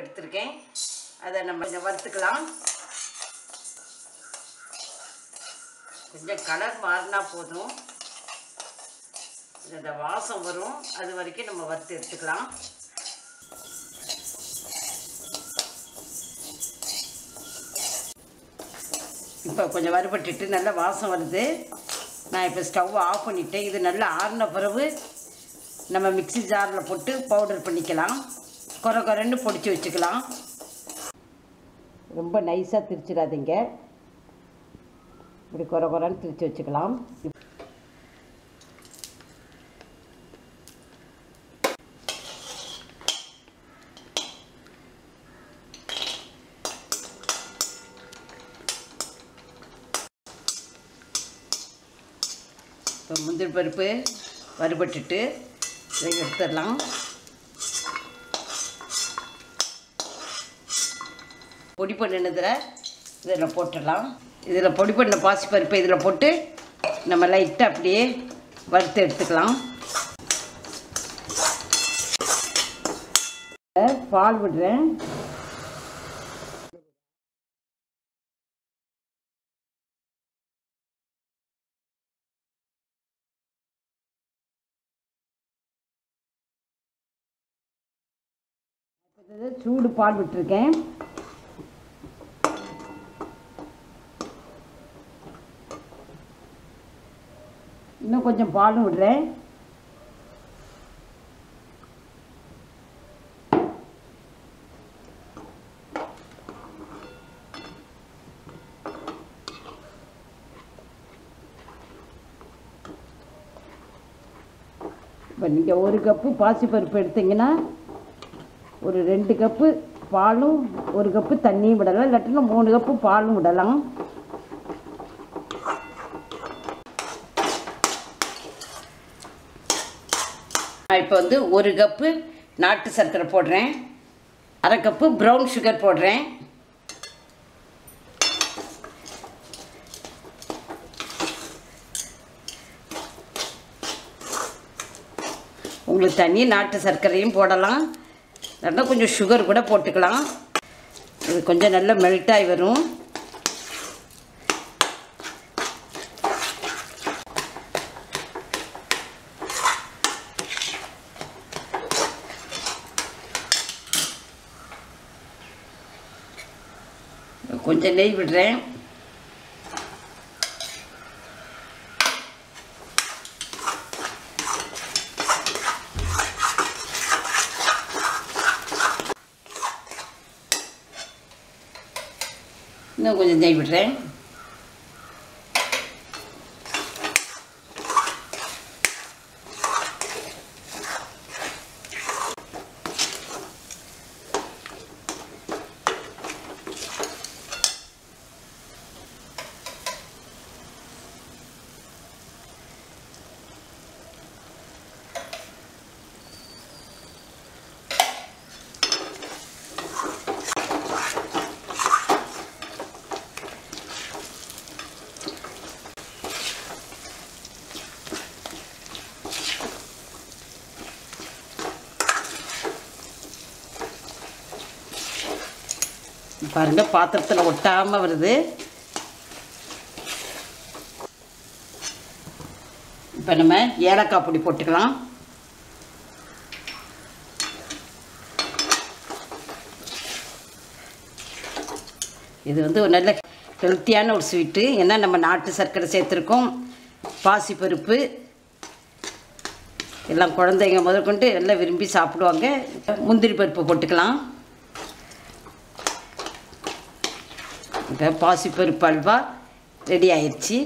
எடுத்திருக்கேன். அதை நம்ம கொஞ்சம் வறுத்துக்கலாம். கொஞ்சம் கலர் மாறினா போதும். இந்த வாசம் வரும். அது வரைக்கும் நம்ம வறுத்து எடுத்துக்கலாம். இப்போ கொஞ்சம் வறுபட்டுட்டு நல்லா வாசம் வருது. நான் இப்போ ஸ்டவ் ஆஃப் பண்ணிட்டேன். இது நல்லா ஆறின பிறகு நம்ம மிக்ஸி ஜாரில் போட்டு பவுடர் பண்ணிக்கலாம். குறை குறைன்னு பொடிச்சு வச்சுக்கலாம். ரொம்ப நைஸாக திரிச்சிடாதீங்க. இப்படி குறை குறைன்னு திரிச்சு வச்சுக்கலாம். இப்போ முந்திரி பருப்பு வறுபட்டுட்டு இதை எடுத்துடலாம். பொடி பண்ணினதில் இதில் போட்டுடலாம். இதில் பொடி பண்ண பாசிப்பருப்பு இதில் போட்டு நம்ம லைட்டாக அப்படியே வறுத்து எடுத்துக்கலாம். பால் விடுறேன். சூடு பால் விட்டுருக்கேன். இன்னும் கொஞ்சம் பாலும் விடுறேன். இப்போ நீங்கள் ஒரு கப்பு பாசிப்பருப்பு எடுத்தீங்கன்னா ஒரு ரெண்டு கப்பு பாலும் ஒரு கப்பு தண்ணியும் விடலாம். இல்லாட்டினா மூணு கப்பு பாலும் விடலாம். நான் இப்போ வந்து ஒரு கப்பு நாட்டு சர்க்கரை போடுறேன். அரை கப்பு ப்ரௌன் சுகர் போடுறேன். உங்களுக்கு தண்ணி நாட்டு சர்க்கரையும் போடலாம். இல்லைன்னா கொஞ்சம் சுகர் கூட போட்டுக்கலாம். இது கொஞ்சம் நல்லா மெல்ட் ஆகி வரும். கொஞ்சம் நெய் விடுறேன். இன்னும் கொஞ்சம் நெய் விடுறேன். பாருங்க பாத்திரத்தில் ஒட்டாமல் வருது. இப்போ நம்ம ஏலக்காய் பொடி போட்டுக்கலாம். இது வந்து ஒரு நல்ல ஹெல்த்தியான ஒரு ஸ்வீட்டு ஏன்னா நம்ம நாட்டு சர்க்கரை சேர்த்துருக்கோம். பாசிப்பருப்பு எல்லாம் குழந்தைங்க முதற்கொண்டு எல்லாம் விரும்பி சாப்பிடுவாங்க. முந்திரி பருப்பு போட்டுக்கலாம். இப்போ பாசிப்பருப்பு அல்வா ரெடி ஆயிடுச்சு